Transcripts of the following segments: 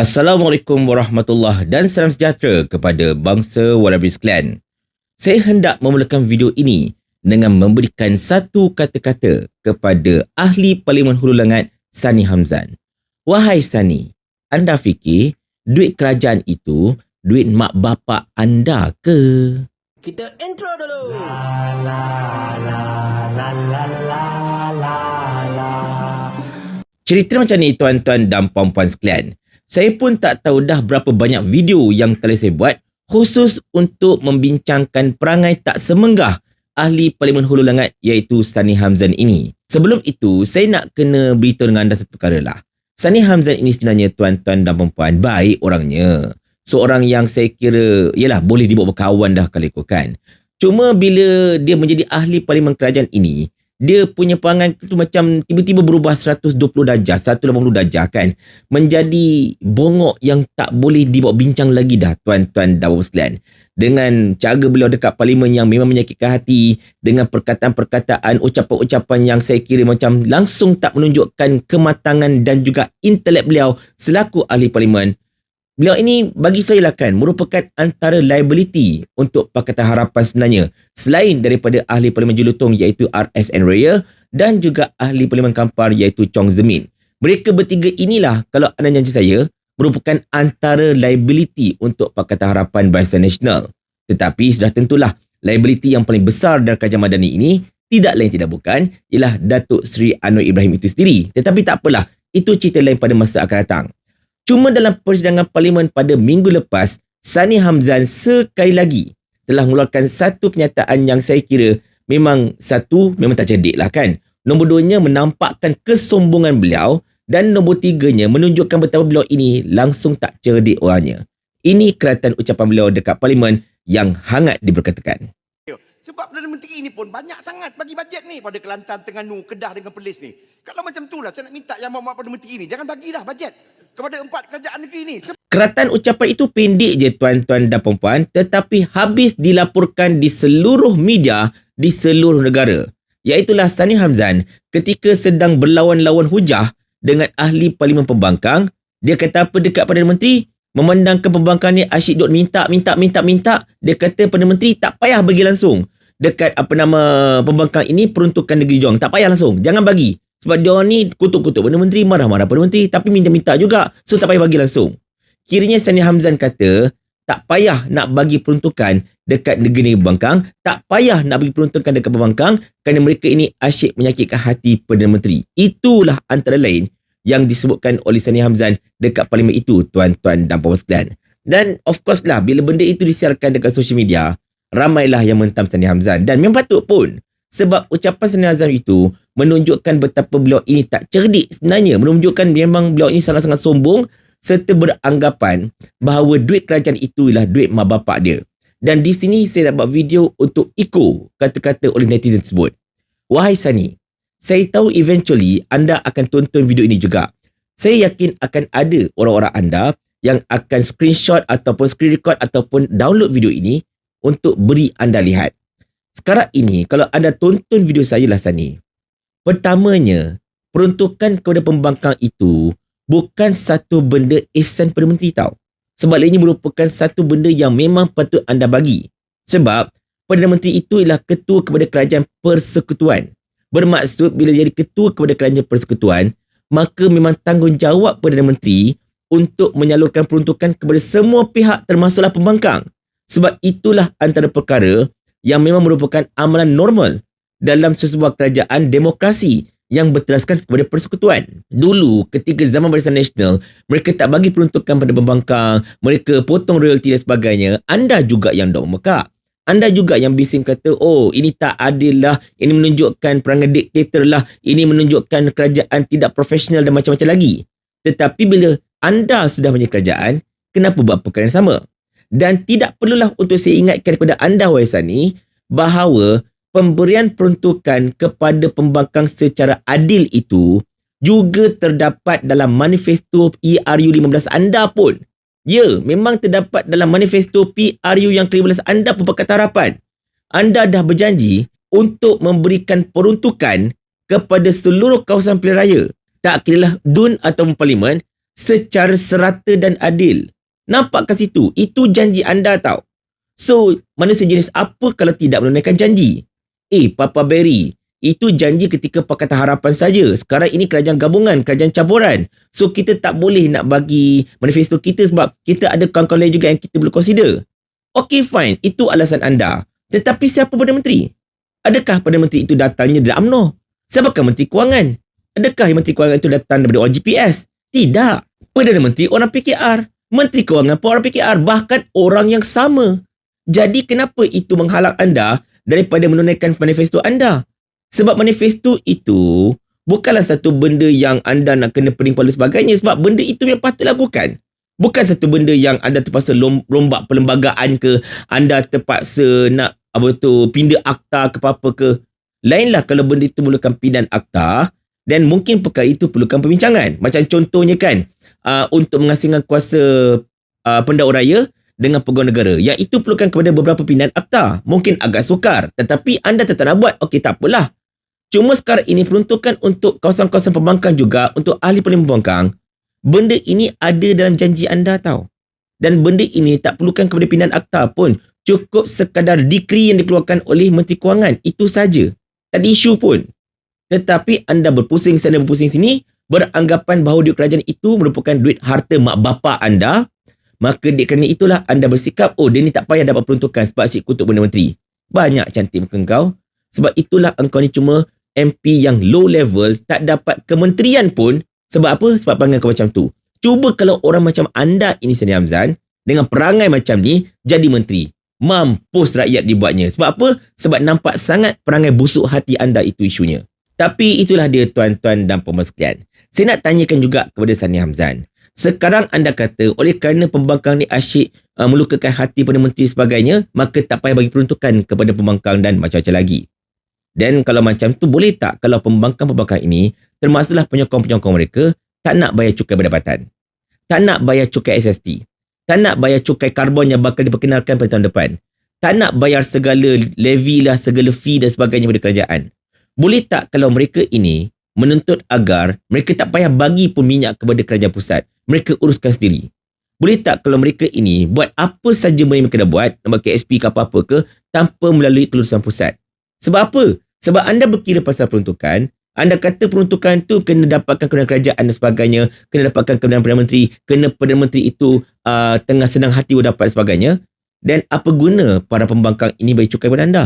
Assalamualaikum warahmatullahi dan salam sejahtera kepada bangsa Wallabies Clan. Saya hendak memulakan video ini dengan memberikan satu kata-kata kepada ahli Parlimen Hulu Langat Sani Hamzan. Wahai Sani, anda fikir duit kerajaan itu duit mak bapak anda ke? Kita intro dulu. Cerita macam ni tuan-tuan dan puan-puan sekalian. Saya pun tak tahu dah berapa banyak video yang telah saya buat khusus untuk membincangkan perangai tak semenggah ahli Parlimen Hulu Langat iaitu Sani Hamzan ini. Sebelum itu, saya nak kena beritahu dengan anda satu perkara lah. Sani Hamzan ini sebenarnya tuan-tuan dan puan baik orangnya. Seorang yang saya kira, yalah boleh dibawa berkawan dah kalau ikutkan. Cuma bila dia menjadi ahli Parlimen Kerajaan ini, dia punya perangai tu macam tiba-tiba berubah 120 darjah, 180 darjah kan. Menjadi bongok yang tak boleh dibawa bincang lagi dah tuan-tuan dan puan. Dengan cara beliau dekat parlimen yang memang menyakitkan hati, dengan perkataan-perkataan, ucapan-ucapan yang saya kira macam langsung tak menunjukkan kematangan dan juga intelek beliau selaku ahli parlimen. Beliau ini bagi saya lah kan merupakan antara liability untuk Pakatan Harapan sebenarnya selain daripada ahli Parlimen Jelutong iaitu RSN Raya dan juga ahli Parlimen Kampar iaitu Chong Zemin. Mereka bertiga inilah kalau anda janji saya merupakan antara liability untuk Pakatan Harapan Barisan Nasional. Tetapi sudah tentulah liability yang paling besar dari Kerajaan Madani ini tidak lain tidak bukan ialah Datuk Seri Anwar Ibrahim itu sendiri. Tetapi tak apalah, itu cerita lain pada masa akan datang. Cuma dalam persidangan parlimen pada minggu lepas, Sani Hamzan sekali lagi telah mengeluarkan satu kenyataan yang saya kira memang satu, memang tak cerdik lah kan. Nombor duanya menampakkan kesombongan beliau dan nombor tiganya menunjukkan betapa beliau ini langsung tak cerdik orangnya. Ini keratan ucapan beliau dekat parlimen yang hangat diberkatakan. Sebab Perdana Menteri ini pun banyak sangat bagi bajet ni pada Kelantan, Terengganu, Kedah dengan Perlis ni. Kalau macam tu lah saya nak minta yang mahu Perdana Menteri ni. Jangan bagilah bajet kepada empat kerajaan negeri ni. Sebab Keratan ucapan itu pendek je tuan-tuan dan puan tetapi habis dilaporkan di seluruh media di seluruh negara. Iaitulah Sani Hamzan ketika sedang berlawan-lawan hujah dengan ahli Parlimen Pembangkang. Dia kata apa dekat Perdana Menteri? Memandangkan pembangkang ni asyik duk minta, minta, minta, minta. Dia kata Perdana Menteri tak payah bagi langsung dekat apa nama pembangkang ini peruntukan negeri Johor. Tak payah langsung. Jangan bagi. Sebab dia orang ni kutuk-kutuk Perdana Menteri, marah-marah Perdana Menteri tapi minta-minta juga. So tak payah bagi langsung. Kiranya Sani Hamzan kata tak payah nak bagi peruntukan dekat negeri pembangkang. Tak payah nak bagi peruntukan dekat pembangkang kerana mereka ini asyik menyakitkan hati Perdana Menteri. Itulah antara lain yang disebutkan oleh Sani Hamzan dekat parlimen itu tuan-tuan dan puan sekalian. Dan of course lah bila benda itu disiarkan dekat social media, ramailah yang mentam Sani Hamzan dan memang patut pun sebab ucapan Sani Hamzan itu menunjukkan betapa beliau ini tak cerdik sebenarnya. Menunjukkan memang beliau ini sangat-sangat sombong serta beranggapan bahawa duit kerajaan itu ialah duit mak bapak dia. Dan di sini saya dapat video untuk echo kata-kata oleh netizen tersebut. Wahai Sani saya tahu eventually anda akan tonton video ini juga. Saya yakin akan ada orang-orang anda yang akan screenshot ataupun screen record ataupun download video ini untuk beri anda lihat. Sekarang ini, kalau anda tonton video saya lah Sani, pertamanya, peruntukan kepada pembangkang itu bukan satu benda ihsan Perdana Menteri tau. Sebaliknya merupakan satu benda yang memang patut anda bagi. Sebab, Perdana Menteri itu ialah ketua kepada kerajaan persekutuan. Bermaksud bila jadi ketua kepada kerajaan persekutuan, maka memang tanggungjawab Perdana Menteri untuk menyalurkan peruntukan kepada semua pihak termasuklah pembangkang. Sebab itulah antara perkara yang memang merupakan amalan normal dalam sesebuah kerajaan demokrasi yang berteraskan kepada persekutuan. Dulu ketika zaman Barisan Nasional, mereka tak bagi peruntukan pada pembangkang, mereka potong royalty dan sebagainya, anda juga yang dok mekak. Anda juga yang bising kata, oh ini tak adil lah, ini menunjukkan perangai diktator lah, ini menunjukkan kerajaan tidak profesional dan macam-macam lagi. Tetapi bila anda sudah menjadi kerajaan, kenapa buat perkara yang sama? Dan tidak perlulah untuk saya ingatkan kepada anda, wahai Sani, bahawa pemberian peruntukan kepada pembangkang secara adil itu juga terdapat dalam manifesto PRU 15 anda pun. Ya, memang terdapat dalam manifesto PRU yang ke-15 anda pun Pakatan Harapan. Anda dah berjanji untuk memberikan peruntukan kepada seluruh kawasan pilihan raya. Tak kira lah DUN atau Parlimen secara serata dan adil. Nampak kat situ? Itu janji anda tau. So, manusia jenis apa kalau tidak menunaikan janji? Eh, Papa Berry, itu janji ketika Pakatan Harapan saja. Sekarang ini kerajaan gabungan, kerajaan campuran. So, kita tak boleh nak bagi manifesto kita sebab kita ada kawan-kawan lain juga yang kita boleh consider. Okay, fine. Itu alasan anda. Tetapi siapa Perdana Menteri? Adakah Perdana Menteri itu datangnya dari UMNO? Siapakah Menteri Kewangan? Adakah Menteri Kewangan itu datang daripada orang GPS? Tidak. Perdana Menteri orang PKR. Menteri Kewangan pun orang PKR. Bahkan orang yang sama. Jadi kenapa itu menghalang anda daripada menunaikan manifesto anda? Sebab manifesto itu bukanlah satu benda yang anda nak kena pening kepala sebagainya. Sebab benda itu yang patut lakukan. Bukan satu benda yang anda terpaksa lom, rombak perlembagaan ke, anda terpaksa nak apa tu pindah akta ke apa-apa ke. Lainlah kalau benda itu perlukan pindahan akta dan mungkin perkara itu perlukan perbincangan. Macam contohnya kan, uh, untuk mengasingkan kuasa uh, pendakwa raya dengan pegawai negara. Yang itu perlukan kepada beberapa pindahan akta. Mungkin agak sukar. Tetapi anda tetap nak buat. Okey, tak apalah. Cuma sekarang ini peruntukan untuk kawasan-kawasan pembangkang juga untuk ahli pelim pembangkang Benda ini ada dalam janji anda tahu. Dan benda ini tak perlukan kepada pindahan akta pun. Cukup sekadar dikri yang dikeluarkan oleh Menteri Kewangan. Itu saja. Tak ada isu pun. Tetapi anda berpusing sana berpusing sini. Beranggapan bahawa duit kerajaan itu merupakan duit harta mak bapa anda. Maka di kerana itulah anda bersikap, oh dia ni tak payah dapat peruntukan sebab si kutuk Perdana Menteri. Banyak cantik muka kau. Sebab itulah engkau ni cuma MP yang low level, tak dapat kementerian pun sebab apa? Sebab perangai kau macam tu. Cuba kalau orang macam anda ini Sani Hamzan, dengan perangai macam ni, jadi menteri. Mampus rakyat dibuatnya. Sebab apa? Sebab nampak sangat perangai busuk hati anda itu isunya. Tapi itulah dia tuan-tuan dan puan sekalian. Saya nak tanyakan juga kepada Sani Hamzan. Sekarang anda kata oleh kerana pembangkang ni asyik uh, melukakan hati Perdana Menteri sebagainya, maka tak payah bagi peruntukan kepada pembangkang dan macam-macam lagi. Dan kalau macam tu boleh tak kalau pembangkang-pembangkang ini termasuklah penyokong-penyokong mereka tak nak bayar cukai pendapatan. Tak nak bayar cukai SST. Tak nak bayar cukai karbon yang bakal diperkenalkan pada tahun depan. Tak nak bayar segala levy lah, segala fee dan sebagainya pada kerajaan. Boleh tak kalau mereka ini menuntut agar mereka tak payah bagi pun minyak kepada kerajaan pusat. Mereka uruskan sendiri. Boleh tak kalau mereka ini buat apa saja mereka dah buat, nak KSP ke apa-apa ke, tanpa melalui kelulusan pusat. Sebab apa? Sebab anda berkira pasal peruntukan, anda kata peruntukan tu kena dapatkan kemudian kerajaan dan sebagainya, kena dapatkan kemudian Perdana Menteri, kena Perdana Menteri itu uh, tengah senang hati dapat sebagainya. Dan apa guna para pembangkang ini bagi cukai kepada anda?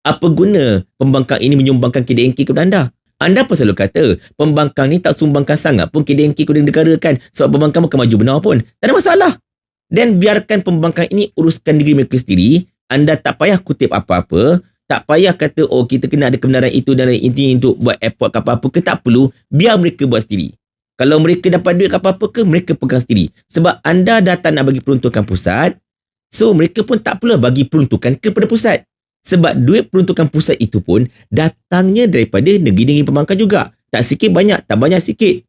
Apa guna pembangkang ini menyumbangkan KDNK kepada anda? Anda pun selalu kata, pembangkang ni tak sumbangkan sangat pun KDNK kepada negara kan sebab pembangkang bukan maju benar pun. Tak ada masalah. Dan biarkan pembangkang ini uruskan diri mereka sendiri. Anda tak payah kutip apa-apa tak payah kata oh kita kena ada kebenaran itu dan inti untuk buat airport ke apa-apa ke tak perlu biar mereka buat sendiri kalau mereka dapat duit ke apa-apa ke mereka pegang sendiri sebab anda datang nak bagi peruntukan pusat so mereka pun tak perlu bagi peruntukan kepada pusat sebab duit peruntukan pusat itu pun datangnya daripada negeri-negeri pembangkang juga tak sikit banyak tak banyak sikit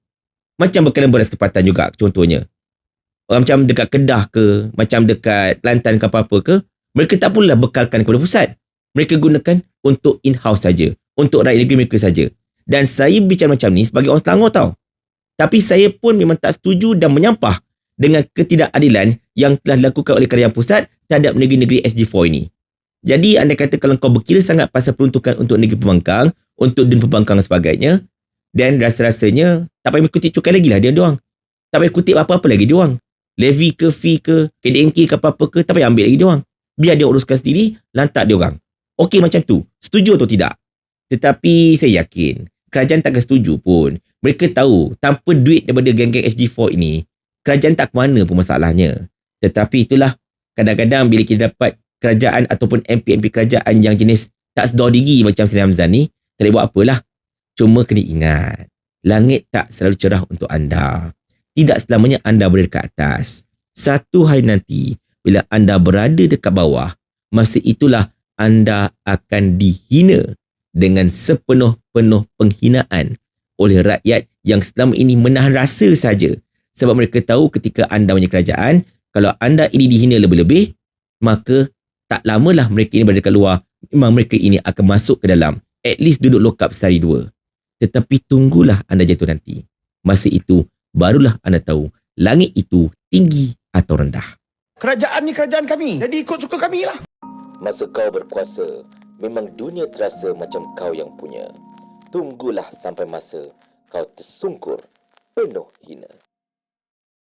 macam berkenaan beras tempatan juga contohnya macam dekat Kedah ke macam dekat Kelantan ke apa-apa ke mereka tak perlulah bekalkan kepada pusat mereka gunakan untuk in-house saja, untuk rakyat negeri mereka saja. Dan saya bicara macam ni sebagai orang Selangor tau. Tapi saya pun memang tak setuju dan menyampah dengan ketidakadilan yang telah dilakukan oleh kerajaan pusat terhadap negeri-negeri SG4 ini. Jadi anda kata kalau kau berkira sangat pasal peruntukan untuk negeri pembangkang, untuk din pembangkang dan sebagainya, dan rasa-rasanya tak payah ikuti cukai lagi lah dia doang. Tak payah kutip apa-apa lagi dia orang. Levy ke fee ke, KDNK ke apa-apa ke, tak payah ambil lagi dia orang. Biar dia uruskan sendiri, lantak dia orang. Okey macam tu. Setuju atau tidak? Tetapi saya yakin kerajaan takkan setuju pun. Mereka tahu tanpa duit daripada geng-geng SG4 ini, kerajaan tak ke mana pun masalahnya. Tetapi itulah kadang-kadang bila kita dapat kerajaan ataupun MP-MP kerajaan yang jenis tak sedar diri macam Seri Hamzan ni, tak boleh buat apalah. Cuma kena ingat, langit tak selalu cerah untuk anda. Tidak selamanya anda berada dekat atas. Satu hari nanti, bila anda berada dekat bawah, masa itulah anda akan dihina dengan sepenuh-penuh penghinaan oleh rakyat yang selama ini menahan rasa saja sebab mereka tahu ketika anda punya kerajaan kalau anda ini dihina lebih-lebih maka tak lamalah mereka ini berada kat luar memang mereka ini akan masuk ke dalam at least duduk lock up sehari dua tetapi tunggulah anda jatuh nanti masa itu barulah anda tahu langit itu tinggi atau rendah. Kerajaan ni kerajaan kami. Jadi ikut suka kami lah. Masa kau berkuasa, memang dunia terasa macam kau yang punya. Tunggulah sampai masa kau tersungkur penuh hina.